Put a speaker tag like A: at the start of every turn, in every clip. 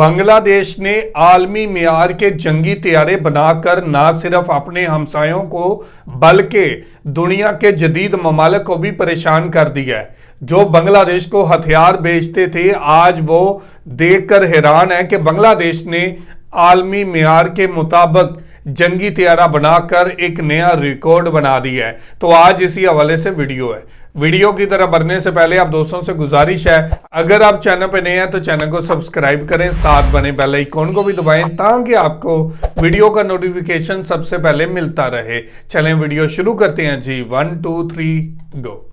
A: बांग्लादेश ने आलमी मीर के जंगी तैयारे बनाकर ना सिर्फ़ अपने हमसायों को, बल्कि दुनिया के जदीद ममालक को भी परेशान कर दिया है। जो बांग्लादेश को हथियार बेचते थे, आज वो देखकर हैरान है कि बांग्लादेश ने आलमी मीर के मुताबिक जंगी तैयारा बनाकर एक नया रिकॉर्ड बना दिया है। तो आज इसी हवाले से वीडियो है। वीडियो की तरफ़ बढ़ने से पहले आप दोस्तों से गुजारिश है, अगर आप चैनल पर नए हैं तो चैनल को सब्सक्राइब करें, साथ बने बेल आइकॉन को भी दबाएँ, ताकि आपको वीडियो का नोटिफिकेशन सबसे पहले मिलता रहे। चलें वीडियो शुरू करते हैं जी। वन टू थ्री गो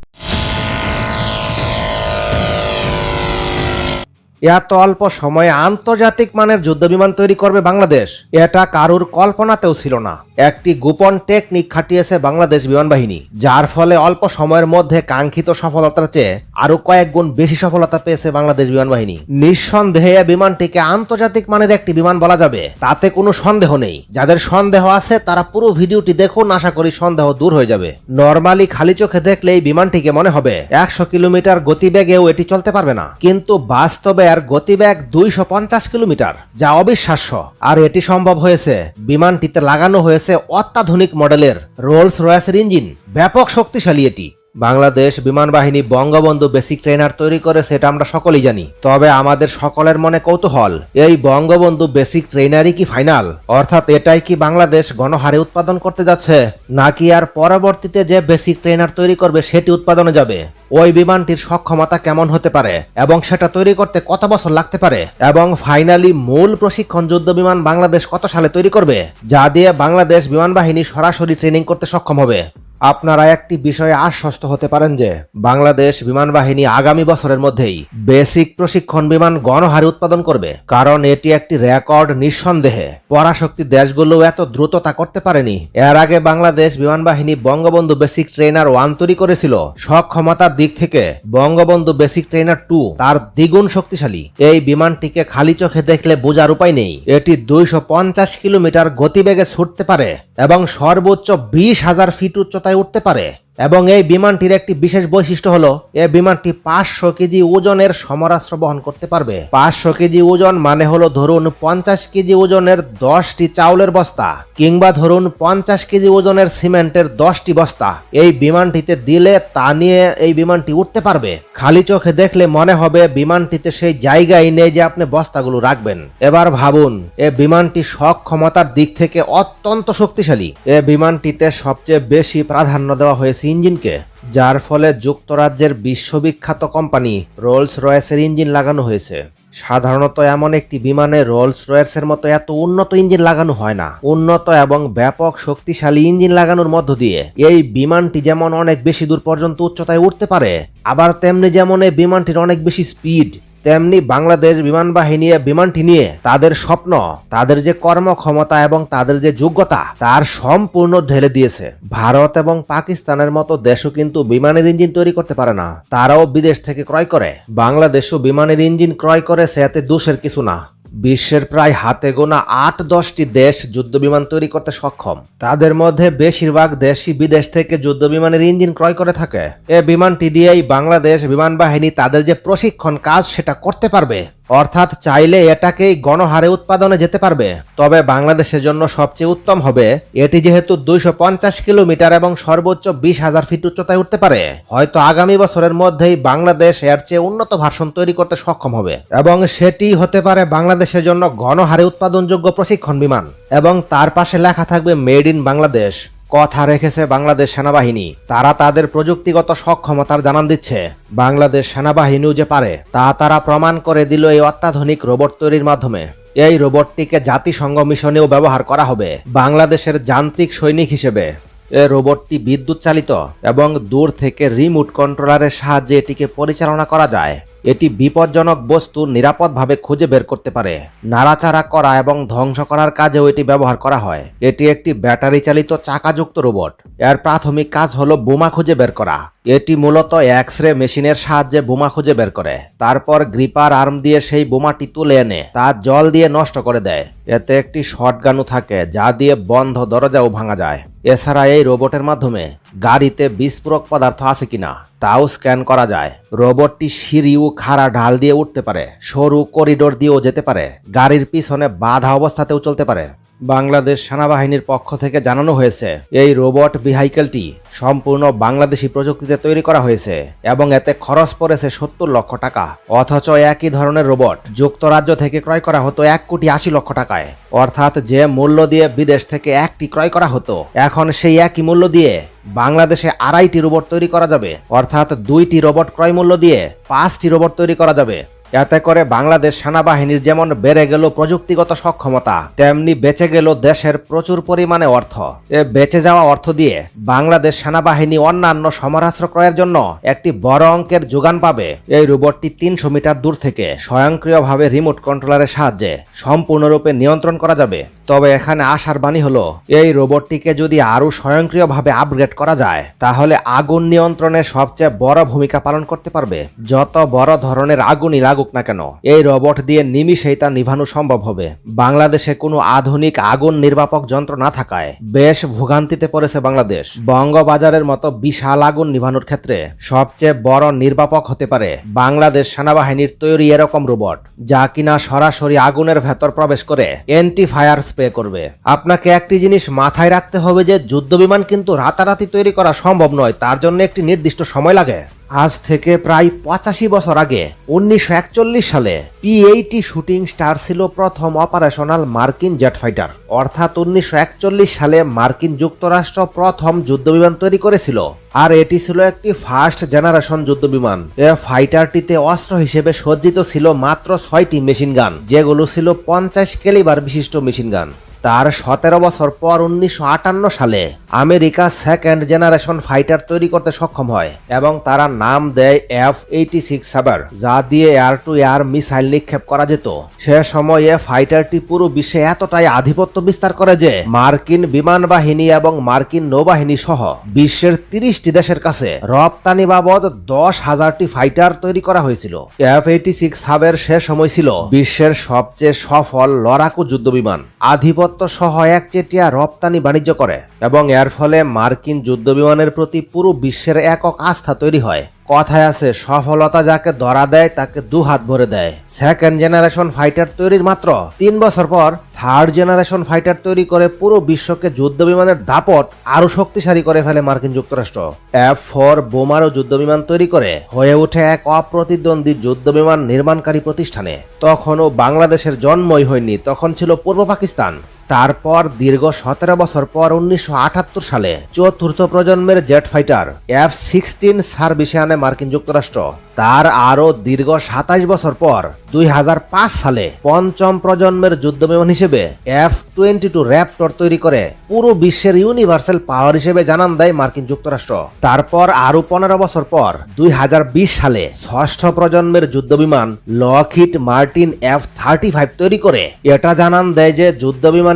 B: এত অল্প সময়ে আন্তর্জাতিক মানের যুদ্ধবিমান তৈরি করবে বাংলাদেশ। এটা কারুর কল্পনাতেও ছিল না। একটি গোপন টেকনিক খাটিয়েছে বাংলাদেশ বিমান বাহিনী যার ফলে অল্প সময়ের মধ্যে কাঙ্ক্ষিত সফলতার চেয়ে আরও কয়েক গুণ বেশি সফলতা পেয়েছে বাংলাদেশ বিমান বাহিনী নিঃসন্দেহে বিমানটিকে আন্তর্জাতিক মানের একটি বিমান বলা যাবে। তাতে কোনো সন্দেহ নেই। যাদের সন্দেহ আছে, তারা পুরো ভিডিওটি দেখুন, আশা করি সন্দেহ দূর হয়ে যাবে। নর্মালি খালি চোখে দেখলে এই বিমানটিকে মনে হবে। একশো কিলোমিটার গতিবেগেও এটি চলতে পারবে না। কিন্তু বাস্তবে এর গতিবেগ দুইশো পঞ্চাশ কিলোমিটার, যা অবিশ্বাস্য। আর এটি সম্ভব হয়েছে, বিমানটিতে লাগানো হয়েছে অত্যাধুনিক মডেলের রোলস রয়েসের ইঞ্জিন। ব্যাপক শক্তিশালী এটি। বাংলাদেশ বিমান বাহিনী বঙ্গবন্ধু বেসিক ট্রেনার তৈরি করে সেটা আমরা সকলেই জানি। তবে আমাদের সকলের মনে কৌতূহল, এই বঙ্গবন্ধু বেসিক ট্রেনারই কি ফাইনাল? অর্থাৎ এটাই কি বাংলাদেশ গণহারে উৎপাদন করতে যাচ্ছে? নাকি আর পরবর্তীতে যে বেসিক ট্রেনার তৈরি করবে সেটি উৎপাদনে যাবে? ওই বিমানটির সক্ষমতা কেমন হতে পারে? এবং সেটা তৈরি করতে কত বছর লাগতে পারে? এবং ফাইনালি মূল প্রশিক্ষণ যুদ্ধ বিমান বাংলাদেশ কত সালে তৈরি করবে? যা দিয়ে বাংলাদেশ বিমান বাহিনী সরাসরি ট্রেনিং করতে সক্ষম হবে। আপনারা একটি বিষয়ে আশ্বস্ত হতে পারেন যে, বাংলাদেশ বিমান বাহিনী আগামী বছরের মধ্যেই বেসিক প্রশিক্ষণ বিমান গণহারে উৎপাদন করবে। কারণ এটি একটি রেকর্ড নিঃসন্দেহে। পরাশক্তি দেশগুলো এত দ্রুত তা করতে পারেনি। এর আগে বাংলাদেশ বিমান বাহিনী বঙ্গবন্ধু বেসিক ট্রেনার ওয়ান তৈরি করেছিল। সক্ষমতার দিক থেকে বঙ্গবন্ধু বেসিক ট্রেনার টু তার দ্বিগুণ শক্তিশালী। এই বিমানটিকে খালি চোখে দেখলে বোঝার উপায় নেই। এটি দুইশো পঞ্চাশ কিলোমিটার গতিবেগে ছুটতে পারে এবং সর্বোচ্চ বিশ হাজার ফিট উচ্চতায় উঠতে পারে। এবং এই বিমানটির একটি বিশেষ বৈশিষ্ট্য হলো এই বিমানটি পাঁচশো কেজি ওজনের সমরাস্ত্র বহন করতে পারবে। পাঁচশো কেজি ওজন মানে হলো ধরুন পঞ্চাশ কেজি ওজনের দশটি চাউলের বস্তা কিংবা ধরুন পঞ্চাশ কেজি ওজনের সিমেন্টের দশটি বস্তা। এই বিমানটিতে দিলে তা নিয়ে এই বিমানটি উঠতে পারবে। খালি চোখে দেখলে মনে হবে বিমানটিতে সেই জায়গায় নেই যে আপনি বস্তাগুলো রাখবেন। এবার ভাবুন, এ বিমানটি সক্ষমতার দিক থেকে অত্যন্ত শক্তিশালী। এ বিমানটিতে সবচেয়ে বেশি প্রাধান্য দেওয়া হয়েছে ইঞ্জিনকে, যার ফলে যুক্তরাজ্যের বিশ্ববিখ্যাত কোম্পানি রোলস রয়েসের ইঞ্জিন লাগানো হয়েছে। সাধারণত এমন একটি বিমানে রোলস রয়েসের মতো এত উন্নত ইঞ্জিন লাগানো হয় না। উন্নত এবং ব্যাপক শক্তিশালী ইঞ্জিন লাগানোর মধ্য দিয়ে এই বিমানটি যেমন অনেক বেশি দূর পর্যন্ত উচ্চতায় উঠতে পারে, আবার তেমনি যেমন এই বিমানটির অনেক বেশি স্পিড তেমনি বাংলাদেশ বিমান বাহিনী বিমানটি নিয়ে তাদের স্বপ্ন, তাদের যে কর্মক্ষমতা এবং তাদের যে যোগ্যতা, তার সম্পূর্ণ ঢেলে দিয়েছে। ভারত এবং পাকিস্তানের মতো দেশও কিন্তু বিমানের ইঞ্জিন তৈরি করতে পারে না। তারাও বিদেশ থেকে ক্রয় করে। বাংলাদেশও বিমানের ইঞ্জিন ক্রয় করে, সে এতে দোষের কিছু না। বিশ্বের প্রায় হাতে গোনা আট দশটি দেশ যুদ্ধ বিমান তৈরি করতে সক্ষম। তাদের মধ্যে বেশিরভাগ দেশই বিদেশ থেকে যুদ্ধ বিমানের ইঞ্জিন ক্রয় করে থাকে। এ বিমানটি দিয়েই বাংলাদেশ বিমান বাহিনী তাদের যে প্রশিক্ষণ কাজ সেটা করতে পারবে, অর্থাৎ চাইলে এটাকেই গণহারে উৎপাদনে যেতে পারবে। তবে বাংলাদেশের জন্য সবচেয়ে উত্তম হবে, এটি যেহেতু দুইশো পঞ্চাশ কিলোমিটার এবং সর্বোচ্চ বিশ হাজার ফিট উচ্চতায় উঠতে পারে। হয়তো আগামী বছরের মধ্যেই বাংলাদেশ এর চেয়ে উন্নত ভার্সন তৈরি করতে সক্ষম হবে। এবং সেটি হতে পারে বাংলাদেশের জন্য গণহারে উৎপাদনযোগ্য প্রশিক্ষণ বিমান এবং তার পাশে লেখা থাকবে মেড ইন বাংলাদেশ। কথা রেখেছে বাংলাদেশ সেনাবাহিনী। তারা তাদের প্রযুক্তিগত সক্ষমতার জানান দিচ্ছে। বাংলাদেশ সেনাবাহিনীও যে পারে, তা তারা প্রমাণ করে দিল এই অত্যাধুনিক রোবট তৈরির মাধ্যমে। এই রোবটটিকে জাতিসংঘ মিশনেও ব্যবহার করা হবে। বাংলাদেশের যান্ত্রিক সৈনিক হিসেবে। এ রোবটটি বিদ্যুৎ চালিত এবং দূর থেকে রিমোট কন্ট্রোলারের সাহায্যে এটিকে পরিচালনা করা যায়। এটি বিপজ্জনক বস্তু নিরাপদভাবে খুঁজে বের করতে পারে। নাড়াচাড়া করা এবং ধ্বংস করার কাজেও এটি ব্যবহার করা হয়। এটি একটি ব্যাটারি চালিত চাকাযুক্ত রোবট। এর প্রাথমিক কাজ হলো বোমা খুঁজে বের করা। এটি মূলত এক্স রে মেশিনের সাহায্যে বোমা খুঁজে বের করে। তারপর গ্রিপার আর্ম দিয়ে সেই বোমাটি তুলে এনে তা জল দিয়ে নষ্ট করে দেয়। এতে একটি শটগানও থাকে, যা দিয়ে বন্ধ দরজাও ভাঙা যায়। এছাড়া এই রোবটের মাধ্যমে গাড়িতে বিস্ফোরক পদার্থ আছে কিনা, তাও স্ক্যান করা যায়। রোবটটি সিঁড়ি ও খাড়া ঢাল দিয়ে উঠতে পারে, সরু করিডোর দিয়েও যেতে পারে। গাড়ির পিছনে বাধা অবস্থাতেও চলতে পারে। বাংলাদেশ সেনাবাহিনীর পক্ষ থেকে জানানো হয়েছে, এই রোবট ভেহাইকেলটি সম্পূর্ণ বাংলাদেশি প্রযুক্তিতে তৈরি করা হয়েছে এবং এতে খরচ পড়েছে সত্তর লক্ষ টাকা। অথচ একই ধরনের রোবট যুক্তরাজ্য থেকে ক্রয় করা হতো এক কোটি আশি লক্ষ টাকায়। অর্থাৎ যে মূল্য দিয়ে বিদেশ থেকে একটি ক্রয় করা হতো, এখন সেই একই মূল্য দিয়ে বাংলাদেশে আড়াইটি রোবট তৈরি করা যাবে। অর্থাৎ দুইটি রোবট ক্রয় মূল্য দিয়ে পাঁচটি রোবট তৈরি করা যাবে। এতে করে বাংলাদেশ সেনাবাহিনীর যেমন বেড়ে গেল প্রযুক্তিগত সক্ষমতা, তেমনি বেঁচে গেল দেশের প্রচুর পরিমাণে অর্থ। এ বেঁচে যাওয়া অর্থ দিয়ে বাংলাদেশ সেনাবাহিনী অন্যান্য সমরাস্ত্র ক্রয়ের জন্য একটি বড় অঙ্কের যোগান পাবে। এই রোবটটি তিনশো মিটার দূর থেকে স্বয়ংক্রিয়ভাবে রিমোট কন্ট্রোলারের সাহায্যে সম্পূর্ণরূপে নিয়ন্ত্রণ করা যাবে। তবে এখানে আশার বাণী হলো, এই রোবটটিকে যদি আরও স্বয়ংক্রিয়ভাবে আপগ্রেড করা যায়, তাহলে আগুন নিয়ন্ত্রণে সবচেয়ে বড় ভূমিকা পালন করতে পারবে। যত বড় ধরনের আগুনই লাগুক না কেন? এই রোবট দিয়ে নিমিষেই তা নিভানো সম্ভব হবে। বাংলাদেশে কোনো আধুনিক আগুন নির্বাপক যন্ত্র না থাকায় বেশ ভোগান্তিতে পড়েছে বাংলাদেশ। বঙ্গবাজারের মতো বিশাল আগুন নিভানোর ক্ষেত্রে সবচেয়ে বড় নির্বাপক হতে পারে বাংলাদেশ সেনাবাহিনীর তৈরি এরকম রোবট, যা কিনা সরাসরি আগুনের ভেতর প্রবেশ করে এন্টি ফায়ার স্প্রে করবে। আপনাকে একটি জিনিস মাথায় রাখতে হবে যে, যুদ্ধবিমান কিন্তু রাতারাতি তৈরি করা সম্ভব নয়, তার জন্য একটি নির্দিষ্ট সময় লাগে। আজ থেকে প্রায় পঁচাশি বছর আগে, উনিশশো একচল্লিশ সালে পি এইটি শুটিং স্টার ছিল প্রথম অপারেশনাল মার্কিন জেট ফাইটার। অর্থাৎ উনিশশো একচল্লিশ সালে মার্কিন যুক্তরাষ্ট্র প্রথম যুদ্ধবিমান তৈরি করেছিল, আর এটি ছিল একটি ফার্স্ট জেনারেশন যুদ্ধবিমান। এ ফাইটারটিতে অস্ত্র হিসেবে সজ্জিত ছিল মাত্র ছয়টি মেশিন গান, যেগুলো ছিল পঞ্চাশ কেলিবার বিশিষ্ট মেশিন গান। তার সতেরো বছর পর উনিশশো আটান্ন সালে আমেরিকা সেকেন্ড জেনারেশন ফাইটার তৈরি করতে সক্ষম হয় এবং তারা নাম দেয় এফ এইটি সিক্স সাবার যা দিয়ে এয়ার টু এয়ার মিসাইল নিক্ষেপ করা যেত। সে সময়ে ফাইটারটি পুরো বিশ্বে এতটাই আধিপত্য বিস্তার করে যে মার্কিন বিমান বাহিনী এবং মার্কিন নৌবাহিনী সহ বিশ্বের তিরিশটি দেশের কাছে রপ্তানি বাবদ দশ হাজারটি ফাইটার তৈরি করা হয়েছিল। এফ এইটি সিক্স সাবের সে সময় ছিল বিশ্বের সবচেয়ে সফল লড়াকু যুদ্ধবিমান। আধিপত্য সহ একচেটিয়া রপ্তানি বাণিজ্য করে এবং এর ফলে মার্কিন যুদ্ধবিমানের প্রতি পুরো বিশ্বের একক আস্থা তৈরি হয়। কথায় আছে, সফলতা যাকে ধরা দেয়, তাকে দু হাত ভরে দেয়। সেকেন্ড জেনারেশন ফাইটার তৈরির মাত্র তিন বছর পর থার্ড জেনারেশন ফাইটার তৈরি করে পুরো বিশ্বকে যুদ্ধ বিমানের দাপট আরও শক্তিশালী করে ফেলে মার্কিন যুক্তরাষ্ট্র। এফ ফোর বোমারও যুদ্ধ বিমান তৈরি করে। হয়ে ওঠে এক অপ্রতিদ্বন্দ্বী যুদ্ধ বিমান নির্মাণকারী প্রতিষ্ঠানে। তখনও বাংলাদেশের জন্মই হয়নি, তখন ছিল পূর্ব পাকিস্তান। তারপর দীর্ঘ সতেরো বছর পর উনিশশো আটাত্তর সালে চতুর্থ প্রজন্মের জেট ফাইটার এফ সিক্সটিন সার্ভিসে আনে মার্কিন যুক্তরাষ্ট্র। তার আরও দীর্ঘ সাতাশ বছর পর দুই হাজার পাঁচ সালে পঞ্চম প্রজন্মের যুদ্ধবিমান হিসেবে এফ টোয়েন্টি টু র্যাপটর তৈরি করে পুরো বিশ্বের ইউনিভার্সাল পাওয়ার হিসেবে জানান দেয় মার্কিন যুক্তরাষ্ট্র। তারপর আরও পনেরো বছর পর দুই হাজার বিশ সালে ষষ্ঠ প্রজন্মের যুদ্ধবিমান Lockheed Martin F thirty five তৈরি করে। এটা জানান দেয় যে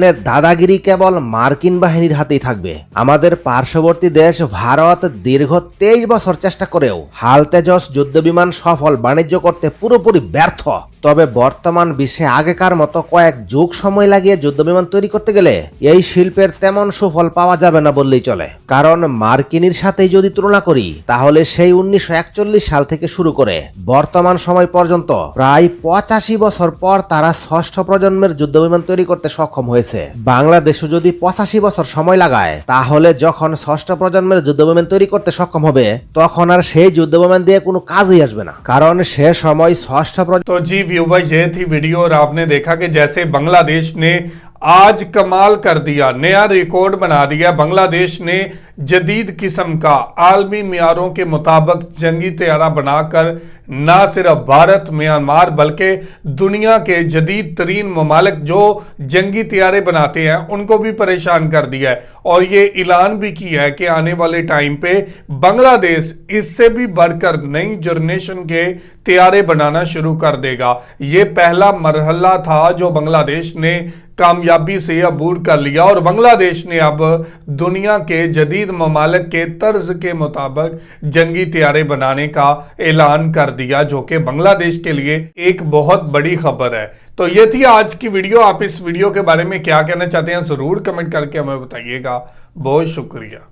B: যুদ্ধবিমানের দাদাগিরি কেবল মার্কিন বাহিনীর হাতেই থাকবে। আমাদের পার্শ্ববর্তী দেশ ভারত দীর্ঘ তেইশ বছর চেষ্টা করেও হালতেজস যুদ্ধবিমান সফল বাণিজ্য করতে পুরোপুরি ব্যর্থ। তবে বর্তমান বিশ্বে আগেকার মতো কয়েক যুগ সময় লাগিয়ে যুদ্ধবিমান তৈরি করতে গেলে এই শিল্পের তেমন সুফল পাওয়া যাবে না বললেই চলে। কারণ মার্কিনীর সাথেই যদি তুলনা করি, তাহলে সেই উনিশশো একচল্লিশ সাল থেকে শুরু করে বর্তমান সময় পর্যন্ত প্রায় পঁচাশি বছর পর তারা ষষ্ঠ প্রজন্মের যুদ্ধবিমান তৈরি করতে সক্ষম হয়েছে। বাংলাদেশও যদি পঁচাশি বছর সময় লাগায় তাহলে যখন ষষ্ঠ প্রজন্মের যুদ্ধবিমান তৈরি করতে সক্ষম হবে তখন আর সেই যুদ্ধবিমান দিয়ে কোনো কাজই আসবে না কারণ সে সময় ষষ্ঠ প্রজন্ম
A: तो जी व्यूवर ये थी वीडियो और आपने देखा कि जैसे बांग्लादेश ने आज कमाल कर दिया, नया रिकॉर्ड बना दिया। बांग्लादेश ने जदीद किस्म का आलमी म्यारों के मुताबिक जंगी तैयारा बनाकर ना सिर्फ़ भारत, म्यांमार, बल्कि दुनिया के जदीद तरीन ममालिक जो जंगी तैयारे बनाते हैं, उनको भी परेशान कर दिया है। और ये ऐलान भी किया है कि आने वाले टाइम पे बांग्लादेश इससे भी बढ़कर नई जनरेशन के तैयारे बनाना शुरू कर देगा। ये पहला मरहला था जो बांग्लादेश ने कामयाबी से अबूर कर लिया और बांग्लादेश ने अब दुनिया के जदीद ममालक के तर्ज के मुताबिक जंगी त्यारे बनाने का ऐलान कर दिया, जो कि बांग्लादेश के लिए एक बहुत बड़ी खबर है। तो ये थी आज की वीडियो। आप इस वीडियो के बारे में क्या कहना चाहते हैं, ज़रूर कमेंट करके हमें बताइएगा। बहुत शुक्रिया।